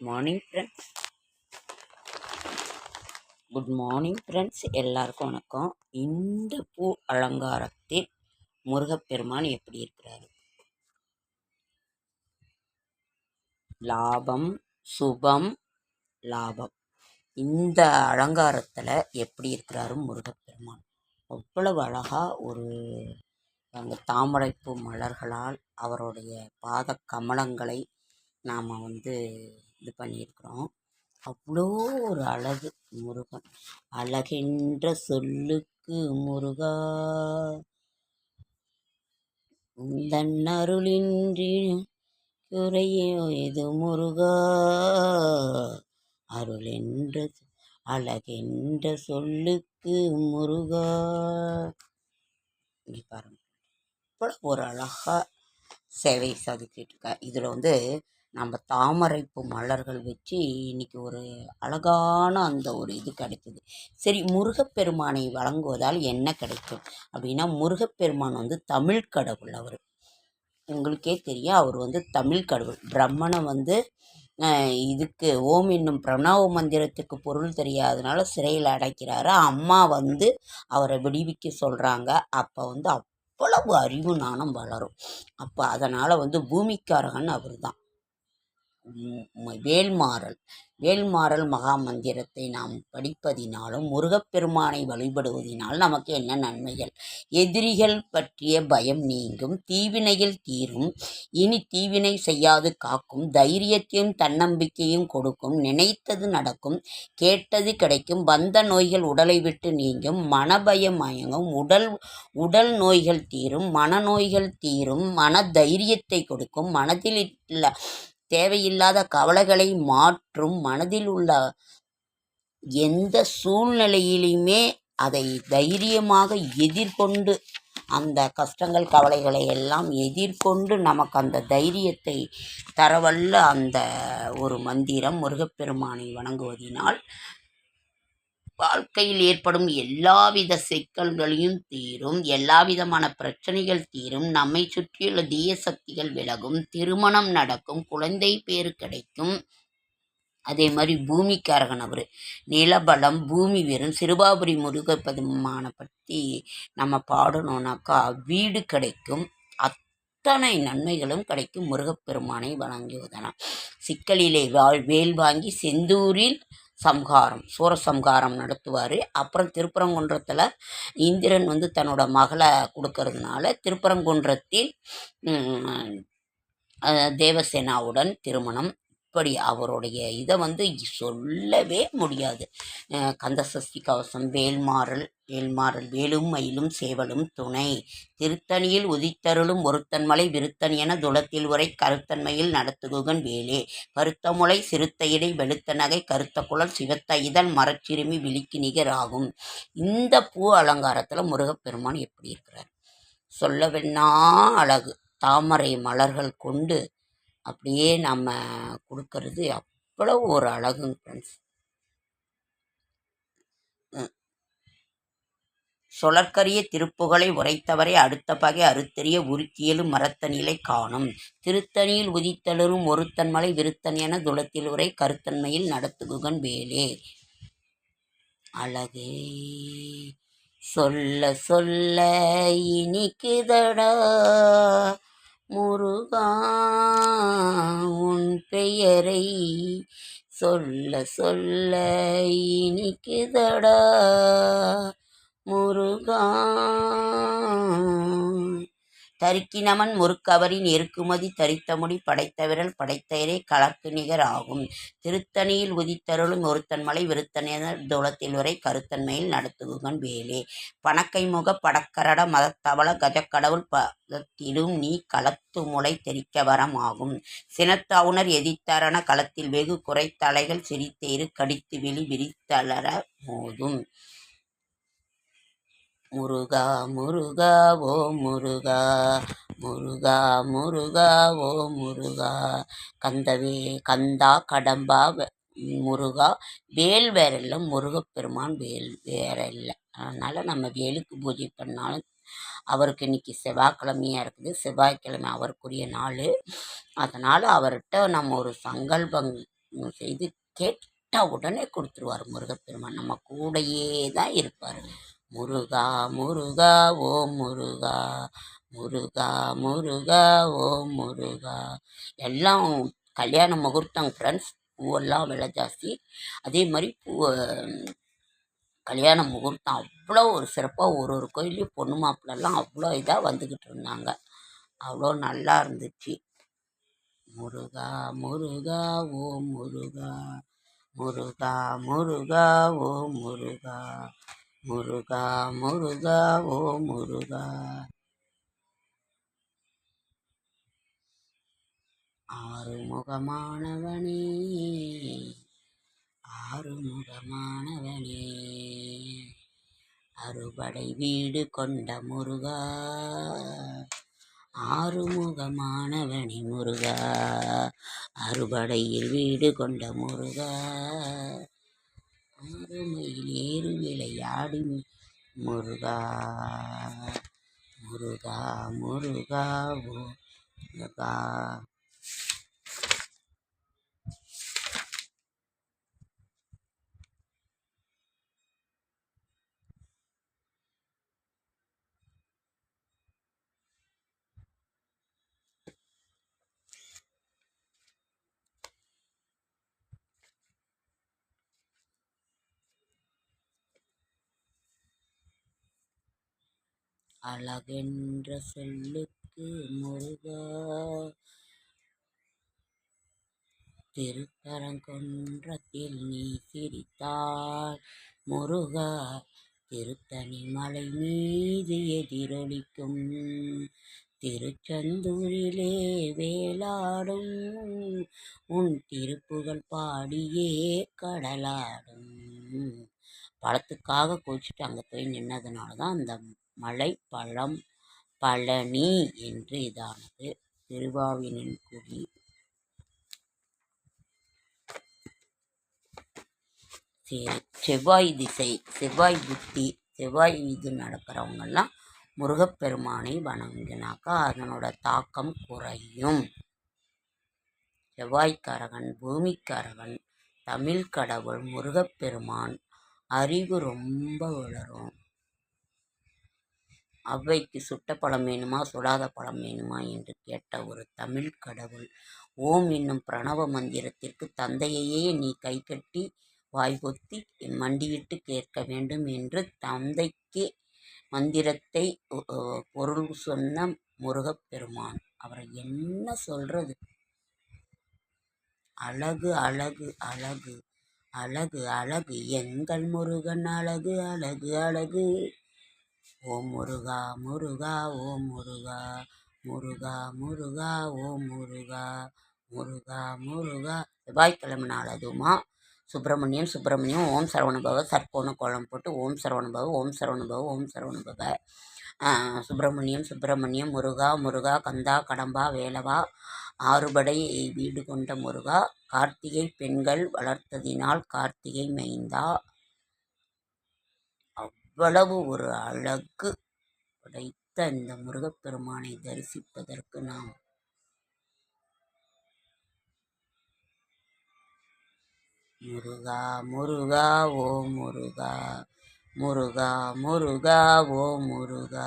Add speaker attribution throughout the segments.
Speaker 1: Good morning friends good morning friends எல்லாருக்கும் வணக்கம். இந்த பூ அலங்காரத்தில் முருகப்பெருமான் எப்படி இருக்கிறாரு? லாபம் சுபம் லாபம். இந்த அலங்காரத்தில் எப்படி இருக்கிறாரு முருகப்பெருமான்? அவ்வளவு அழகாக ஒரு அந்த தாமரைப்பூ மலர்களால் அவருடைய பாத கமலங்களை நாம் வந்து இது பண்ணியிருக்கிறோம். அவ்வளோ ஒரு அழகு முருகன். அழகென்ற சொல்லுக்கு முருகா. உந்தன் அருளின்றி குறையோ இது முருகா. அருளென்ற அழகென்ற சொல்லுக்கு முருகா. இங்கே பாருங்க. இவ்வளோ ஒரு அழகாக சேவை சாதிக்கிட்டு இருக்கா. இதில் வந்து நம்ம தாமரைப்பூ மலர்கள் வச்சு இன்னைக்கு ஒரு அழகான அந்த ஒரு இது கிடைத்தது. சரி முருகப்பெருமானை வழங்குவதால் என்ன கிடைக்கும் அப்படின்னா முருகப்பெருமான் வந்து தமிழ் கடவுள் அவர். உங்களுக்கே தெரியும் அவர் வந்து தமிழ் கடவுள். பிரம்மனை வந்து இதுக்கு ஓம் என்னும் பிரணவ மந்திரத்துக்கு பொருள் தெரியாதனால சிறையில் அடைக்கிறாரு. அம்மா வந்து அவரை விடுவிக்க சொல்கிறாங்க அப்போ வந்து அவ்வளவு அறிவு நாணம் வளரும். அப்போ அதனால் வந்து பூமிக்காரகன் அவர் தான் வேல்மாறல். வேல்மாறல் மகா மந்திரத்தை நாம் படிப்பதினாலும் முருகப்பெருமானை வழிபடுவதினால் நமக்கு என்ன நன்மைகள்? எதிரிகள் பற்றிய பயம் நீங்கும் தீவினையில் தீரும் இனி தீவினை செய்யாது காக்கும் தைரியத்தையும் தன்னம்பிக்கையும் கொடுக்கும் நினைத்தது நடக்கும் கேட்டது கிடைக்கும் வந்த நோய்கள் உடலை விட்டு நீங்கும் மனபயம் மயங்கும் உடல் உடல் நோய்கள் தீரும் மனநோய்கள் தீரும் மன தைரியத்தை கொடுக்கும் மனதில் உள்ள தேவையில்லாத கவலைகளை மாற்றும் மனதில் உள்ள எந்த சூழ்நிலையிலையுமே அதை தைரியமாக எதிர்கொண்டு அந்த கஷ்டங்கள் கவலைகளை எல்லாம் எதிர்கொண்டு நமக்கு அந்த தைரியத்தை தரவல்ல அந்த ஒரு மந்திரம் முருகப்பெருமானை வணங்குவதினால் வாழ்க்கையில் ஏற்படும் எல்லாவித சிக்கல்களையும் தீரும் எல்லாவிதமான பிரச்சனைகள் தீரும் நம்மை சுற்றியுள்ள தீய சக்திகள் விலகும் திருமணம் நடக்கும் குழந்தை பேர் கிடைக்கும். அதே மாதிரி பூமிக்காரகன் அவர். நிலபலம் பூமி வீரம் சிறுபாபுரி முருகப்பெருமான பற்றி நம்ம பாடணும்னாக்கா வீடு கிடைக்கும். அத்தனை நன்மைகளும் கிடைக்கும். முருகப்பெருமானை வணங்குவதனால் சிக்கலிலே வாழ் வேல் வாங்கி செந்தூரில் சம்ஹாரம் சூரசம்ஹாரம் நடத்துவார். அப்புறம் திருப்பரங்குன்றத்தில் இந்திரன் வந்து தன்னோட மகளை கொடுக்கறதுனால திருப்பரங்குன்றத்தில் தேவசேனாவுடன் திருமணம் இப்படி அவருடைய இதை வந்து சொல்லவே முடியாது. கந்தசஷ்டி கவசம் வேல்மாறல் வேல்மாறல் வேலும் மயிலும் சேவலும் துணை. திருத்தணியில் உதித்தருளும் ஒருத்தன்மலை விருத்தன் என துளத்தில் உரை கருத்தன்மையில் நடத்துகுகன் வேலே. கருத்த முளை சிறுத்த இடை வெளுத்த நகை கருத்த குழல் சிவத்த இதழ் மரச்சிறுமி விழிக்கு நிகராகும் இந்த பூ அலங்காரத்தில் முருகப்பெருமான் எப்படி இருக்கிறார்? சொல்லவென்னா அழகு. தாமரை மலர்கள் கொண்டு அப்படியே நம்ம கொடுக்கறது அவ்வளவு ஒரு அழகுங்க ஃப்ரெண்ட்ஸ் சொலற்கரிய திருப்புகளை உரைத்தவரை அடுத்த பகை அறுத்தெறிய உருக்கியலும் மரத்தனிலை காணும். திருத்தணியில் உதித்தளரும் ஒருத்தன்மலை விருத்தன் என துளத்தில் உரை கருத்தன்மையில் நடத்துகுகன் வேலே. அழகே. சொல்ல சொல்ல இனிக்குதடா. முருகா உன் பெயரை சொல்ல சொல்ல இனிக்குதடா. முருகா தரிக்கினமன் முறுக்கவரின் எருக்குமதி தரித்தமுடி படைத்த விரல் படைத்தயரே கலர்க்கு நிகர் ஆகும். திருத்தணியில் உதித்தருளும் ஒருத்தன்மலை விருத்தனர் தூளத்தில் வரை கருத்தன்மையில் நடத்துகுகன் வேலே. பணக்கை முக படக்கரட மதத்தவள கஜக்கடவுள் பதத்திலும் நீ களத்து முளை தெரிக்க வரம் ஆகும் சினத்தவுணர் எதித்தரண களத்தில் வெகு குறைத்தலைகள் சிரித்தேறு கடித்து வெளி விரித்தளர மோதும். முருகா முருகா ஓ முருகா. முருகா முருகா ஓ முருகா. கந்தவே கந்தா கடம்பா முருகா. வேல் வேற இல்லை முருகப்பெருமான் வேல் வேற இல்லை. அதனால் நம்ம வேலுக்கு பூஜை பண்ணாலும் அவருக்கு இன்னைக்கு செவ்வாய்க்கிழமையாக இருக்குது. செவ்வாய்க்கிழமை அவருக்குரிய நாள். அதனால் அவர்கிட்ட நம்ம ஒரு சங்கல்பம் செய்து கேட்ட உடனே கொடுத்துருவார் முருகப்பெருமான். நம்ம கூடையே தான் இருப்பார். முருகா முருகா ஓம் முருகா. முருகா முருகா ஓம் முருகா. எல்லாம் கல்யாண முகூர்த்தம் ஃப்ரெண்ட்ஸ் பூவெல்லாம் விலை ஜாஸ்தி. அதே மாதிரி பூ கல்யாண முகூர்த்தம் அவ்வளோ ஒரு சிறப்பாக ஒரு ஒரு கோயிலையும் பொண்ணு மாப்பிள்ளெல்லாம் அவ்வளோ இதாக வந்துக்கிட்டு இருந்தாங்க. அவ்வளோ நல்லா இருந்துச்சு. முருகா முருகா ஓ முருகா. முருகா முருகா ஓ முருகா. முருகா முருகா ஓ முருகா. ஆறுமுகமானவனே ஆறுமுகமானவனே. அறுபடை வீடு கொண்ட முருகா ஆறுமுகமானவனி முருகா. அறுபடையில் வீடு கொண்ட முருகா ஆறுமையில் ஏறு விளையாடி முருகா முருகா முருகா முருகா. அழகென்ற சொல்லுக்கு முருகா. திருப்பரங்குன்றத்தில் நீ சிரித்தாள் முருகா. திருத்தணி மலை மீது எதிரொலிக்கும் திருச்செந்தூரிலே வேலாடும் உன் திருப்புகள் பாடியே கடலாடும். பழத்துக்காக குளிச்சுட்டு அங்கே போய் நின்னதுனால தான் அந்த மலைப்பழம் பழனி என்று இதானது. திருவாவினின் குடி. சரி செவ்வாய் திசை செவ்வாய் புத்தி செவ்வாய் இது நடக்கிறவங்கெல்லாம் முருகப்பெருமானை வணங்கினாக்கா அதனோட தாக்கம் குறையும். செவ்வாய்க்காரகன் பூமிக்காரகன் தமிழ் கடவுள் முருகப்பெருமான் அறிவு ரொம்ப வளரும். அவ்வைக்கு சுட்ட பழம் வேணுமா சுடாத பழம் வேணுமா என்று கேட்ட ஒரு தமிழ் கடவுள் ஓம் என்னும் பிரணவ மந்திரத்திற்கு தந்தையையே நீ கைகட்டி வாய்பொத்தி மண்டியிட்டு கேட்க வேண்டும் என்று தந்தைக்கு மந்திரத்தை பொருள் சொன்ன முருகப்பெருமான் அவரை என்ன சொல்றது? அழகு அழகு அழகு அழகு அழகு எங்கள் முருகன் அழகு அழகு அழகு ஓம் முருகா முருகா ஓம் முருகா முருகா முருகா ஓம் முருகா முருகா முருகா. செவ்வாய்க்கிழமை நாள் அதுவுமா சுப்பிரமணியம் சுப்பிரமணியம் ஓம் சரவணபவ சர்க்கோண கோலம் போட்டு ஓம் சரவணபவ ஓம் சரவணபவ ஓம் சரவணபவ. சுப்பிரமணியம் சுப்பிரமணியம் முருகா முருகா கந்தா கடம்பா வேலவா. ஆறுபடை வீடு கொண்ட முருகா. கார்த்திகை பெண்கள் வளர்த்ததினால் கார்த்திகை மைந்தா அவ்வளவு ஒரு அழகு படைத்த இந்த முருகப்பெருமானை தரிசிப்பதற்கு நாம் முருகா முருகா ஓ முருகா முருகா முருகா ஓ முருகா.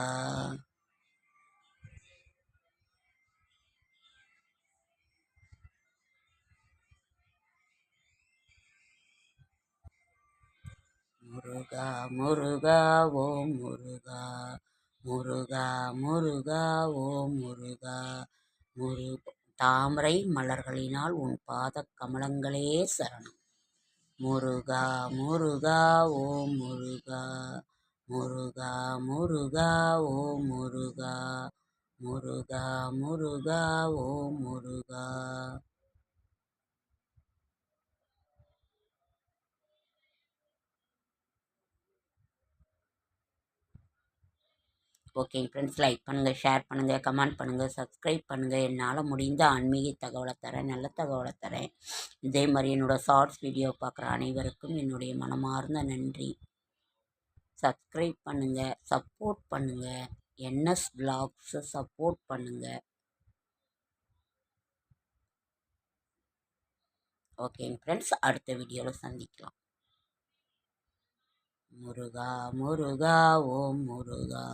Speaker 1: முருகா முருகா ஓ முருகா முருகா முருகா ஓ முருகா. முரு தாமரை மலர்களினால் உன் பாத கமலங்களே சரணம். முருகா முருகா ஓ முருகா முருகா முருகா ஓ முருகா முருகா முருகா ஓ முருகா. ஓகேங்க ஃப்ரெண்ட்ஸ் லைக் பண்ணுங்கள் ஷேர் பண்ணுங்கள் கமெண்ட் பண்ணுங்கள் சப்ஸ்கிரைப் பண்ணுங்கள் என்னால் முடிந்த ஆன்மீக தகவலை தரேன் நல்ல தகவலை தரேன். இதே மாதிரி என்னோடய ஷார்ட்ஸ் வீடியோ பார்க்குற அனைவருக்கும் என்னுடைய மனமார்ந்த நன்றி. சப்ஸ்கிரைப் பண்ணுங்கள் சப்போர்ட் பண்ணுங்கள் என்எஸ் பிளாக்ஸை சப்போர்ட் பண்ணுங்கள் ஓகேங்க ஃப்ரெண்ட்ஸ் அடுத்த வீடியோவில் சந்திக்கலாம். முருகா முருகா ஓம் முருகா.